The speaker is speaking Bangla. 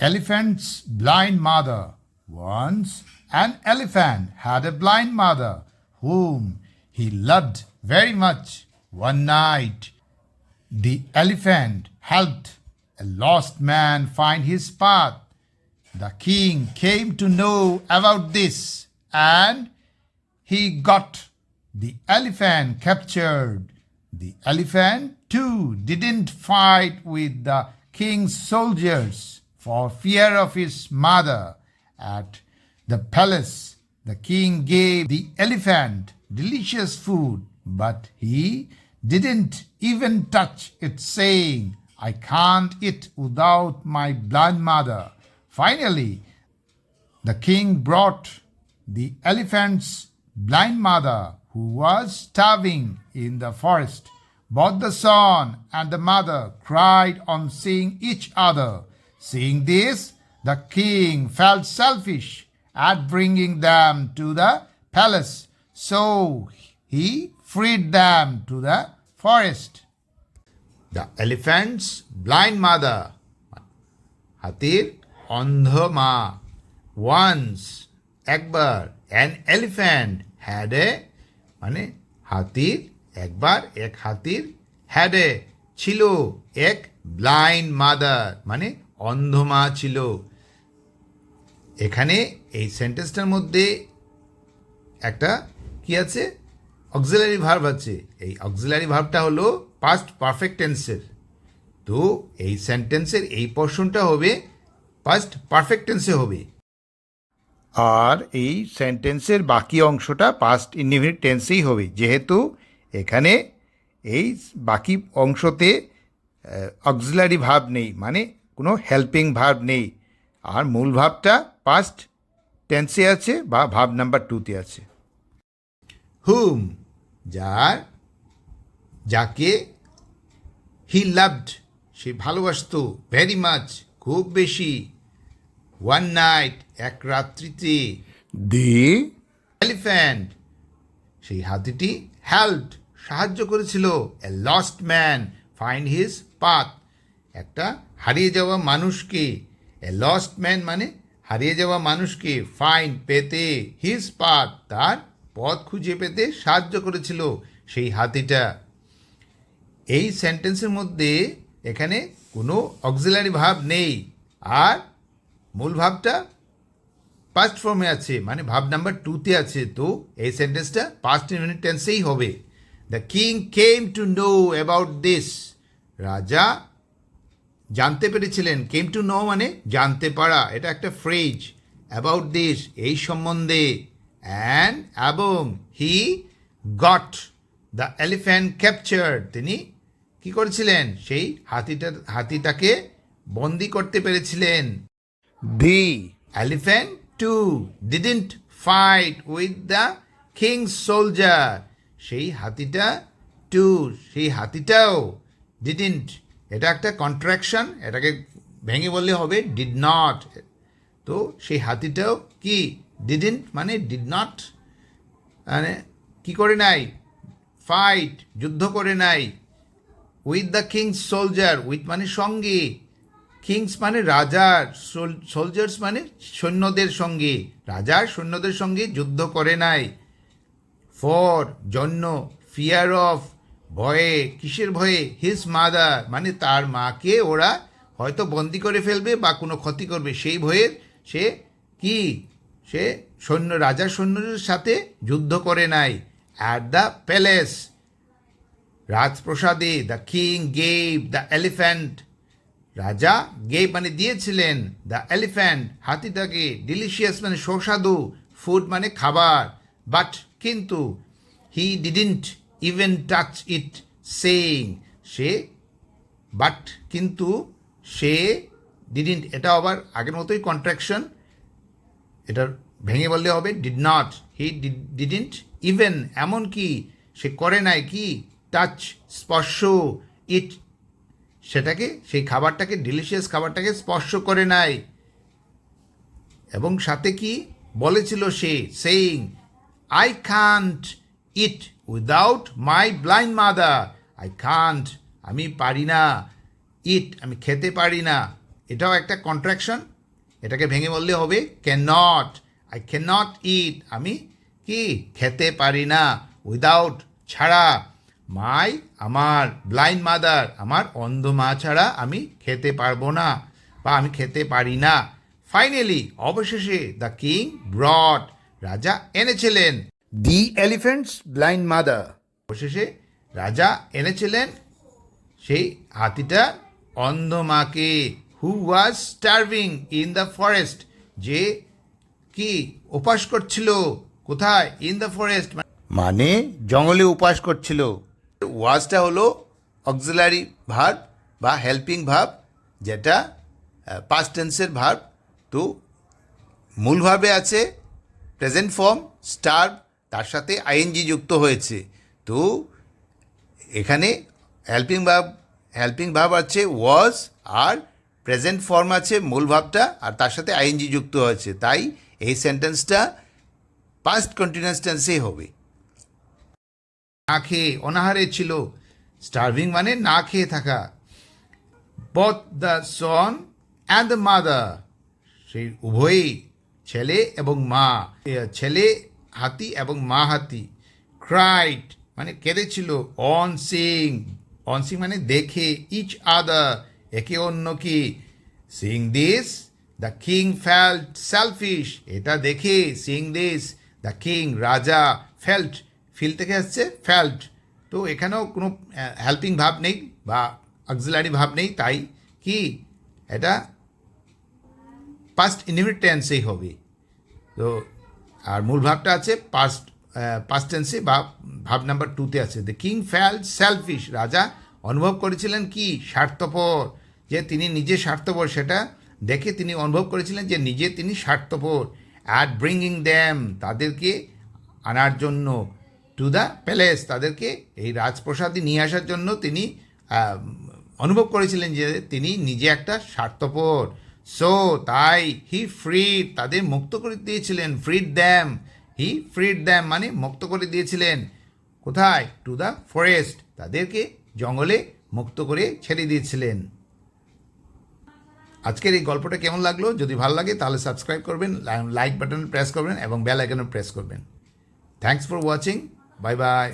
elephant's blind mother. Once an elephant had a blind mother whom he loved very much. One night, the elephant helped a lost man find his path. The king came to know about this and he got the elephant captured. The elephant too didn't fight with the king's soldiers for fear of his mother. At the palace, the king gave the elephant delicious food, but he didn't even touch it, saying, I can't eat without my blind mother. Finally, the king brought the elephant's blind mother, who was starving in the forest. Both the son and the mother cried on seeing each other. Seeing this, the king felt selfish at bringing them to the palace, so he freed them to the forest. The elephant's blind mother হাতির অন্ধ মা ওয়ান্স একবার অ্যান এলিফ্যান্ট হ্যাড এ মানে হাতির একবার এক হাতির হ্যাড এ ছিল এক ব্লাইন্ড মাদার মানে অন্ধ মা ছিল এখানে এই সেন্টেন্সটার মধ্যে একটা কি আছে? অক্সিলারি ভার্ব আছে। এই অক্সিলারি ভার্বটা হলো পাস্ট পারফেক্ট টেন্সের তো এই সেন্টেন্সের এই পোর্শনটা হবে পাস্ট পারফেক্ট টেন্সে হবে। আর এই সেন্টেন্সের বাকি অংশটা পাস্ট ইনডিফিনিট টেন্সেই হবে। যেহেতু এখানে এই বাকি অংশতে অক্সিলারি ভাব নেই। মানে কোনো হেল্পিং ভার্ব নেই। আর মূল ভাবটা পাস্ট টেন্সে আছে বা ভাব নাম্বার টুতে আছে। হুম যার যাকে হি লাভড সে ভালোবাসতো ভেরি মাচ খুব বেশি। ওয়ান নাইট এক রাত্রিতে। দি এলিফ্যান্ট সেই হাতিটি হেল্পড সাহায্য করেছিল। A lost man find his path একটা হারিয়ে যাওয়া মানুষকে লস্ট ম্যান মানে হারিয়ে যাওয়া মানুষকে ফাইন পেতে হিজ পাথ তার পথ খুঁজে পেতে সাহায্য করেছিল সেই হাতিটা। এই সেন্টেন্সের মধ্যে এখানে কোনো অক্সিলারি ভাব নেই। আর মূল ভাবটা পাস্ট ফর্মে আছে মানে ভাব নাম্বার টুতে আছে, তো এই সেন্টেন্সটা পাস্ট ইউনিট টেন্সেই হবে। The king came to know about this রাজা জানতে পেরেছিলেন কেম টু নো মানে জানতে পারা। এটা একটা ফ্রেজ অ্যাবাউট দিস এই সম্বন্ধে। অ্যান্ড এবং he got the elephant capture তিনি কি করেছিলেন? সেই হাতিটা হাতিটাকে বন্দি করতে পেরেছিলেন। The elephant too didn't fight with the king soldier সেই হাতিটা টু সেই হাতিটাও ডিডেন্ট এটা একটা কন্ট্রাকশন এটাকে ভেঙে বললে হবে ডিড নট তো সেই হাতিটাও কি? ডিডেন্ট মানে ডিড নট মানে কী করে নাই? ফাইট যুদ্ধ করে নাই। With the king's soldier with মানে সঙ্গে। কিংস মানে রাজার সোলজার্স মানে সৈন্যদের সঙ্গে। রাজার, সৈন্যদের সঙ্গে যুদ্ধ করে নাই। ফর জন্য ফিয়ার অফ ভয়ে, কিসের ভয়ে? হিজ মাদার মানে তার মাকে ওরা হয়তো বন্দি করে ফেলবে বা কোনো ক্ষতি করবে। সেই ভয়ের সে কি? সে সৈন্য, রাজা সৈন্যদের সাথে যুদ্ধ করে নাই। At the palace রাজপ্রসাদে the king gave the elephant রাজা গেভ মানে দিয়েছিলেন দ্য এলিফ্যান্ট হাতিটাকে ডিলিশিয়াস মানে সুস্বাদু ফুড মানে খাবার। বাট কিন্তু he didn't even touch it saying say but কিন্তু সে ডিডেন্ট এটা আবার আগের মতোই কন্ট্রাকশন এটার ভেঙে বললে হবে did not he didn't even এমনকি সে করে নাই কি টাচ স্পর্শ ইট সেটাকে, সেই খাবারটাকে ডিলিশিয়াস খাবারটাকে স্পর্শ করে নাই। এবং সাথে কি বলেছিল সে saying I can't eat without my blind mother I can't আমি পারি না। ইট আমি খেতে পারি না। এটাও একটা কন্ট্রাকশন এটাকে ভেঙে বললে হবে can not I can not eat আমি কি? খেতে পারি না। উইদাউট ছাড়া। মাই আমার ব্লাইন্ড মাদার আমার অন্ধ মা ছাড়া আমি খেতে পারব না বা আমি খেতে পারি না। ফাইনালি অবশেষে দ্য কিং ব্রড রাজা এনেছিলেন। দি এলিফেন্টস ব্লাইন্ড মাদার অবশেষে রাজা এনেছিলেন সেই হাতিটা অন্ধ মাকে who was starving in the forest যে কি উপাস করছিল? কোথায়? ইন দ্য ফরেস্ট মানে জঙ্গলে উপাস করছিল। ওয়াজটা হলো অক্সিলারি ভার্ব বা হেল্পিং ভাব যেটা পাস্ট টেন্সের ভার্ব। তো মূল ভাবে আছে প্রেজেন্ট ফর্ম স্টার তার সাথে আইএনজি যুক্ত হয়েছে। তো এখানে হেল্পিং ভাব হেল্পিং ভাব আছে ওয়াজ আর প্রেজেন্ট ফর্ম আছে, মূল ভাবটা, আর তার সাথে আইএনজি যুক্ত হয়েছে। তাই এই সেন্টেন্সটা পাস্ট কন্টিনিউয়াস টেন্সেই হবে। না খেয়ে অনাহারে ছিল। স্টার্ভিং মানে না খেয়ে থাকা। Both the son and the mother সেই উভয়ই ছেলে এবং মা ছেলে হাতি এবং মা হাতি ক্রাইট মানে কেঁদেছিল, অন সিং। অন সিং মানে দেখে ইচ আদার একে অন্য কি seeing this the king felt selfish এটা দেখে, সিং দিস দ্য কিং রাজা ফেল্ট ফিল থেকে আসছে ফেল্ট তো এখানেও কোনো হেল্পিং ভাব নেই বা অক্সিলারি ভাব নেই, তাই কি? এটা পাস্ট ইনডিফিনিট টেন্সেই হবে। তো আর মূল ভাবটা আছে পাস্ট পাস্ট টেন্সে বা ভাব নাম্বার টুতে আছে। দ্য কিং ফ্যাল সেলফিশ রাজা অনুভব করেছিলেন কি? স্বার্থপর। যে তিনি নিজে স্বার্থপর, সেটা দেখে তিনি অনুভব করেছিলেন যে নিজে তিনি স্বার্থপর অ্যাট ব্রিঙ্গিং দ্যাম তাদেরকে আনার জন্য টু দ্য প্যালেস তাদেরকে এই রাজপ্রসাদে নিয়ে আসার জন্য তিনি অনুভব করেছিলেন যে তিনি নিজে একটা স্বার্থপর। সো তাই হি ফ্রিড তাদের মুক্ত করে দিয়েছিলেন ফ্রিড দ্যাম হি ফ্রিড দ্যাম মানে মুক্ত করে দিয়েছিলেন। কোথায়? টু দ্য ফরেস্ট তাদেরকে জঙ্গলে মুক্ত করে ছেড়ে দিয়েছিলেন। আজকের এই গল্পটা কেমন লাগল? যদি ভালো লাগে, তাহলে সাবস্ক্রাইব করবেন লাইক বাটন প্রেস করবেন এবং বেল আইকনে প্রেস করবেন। Thanks for watching bye bye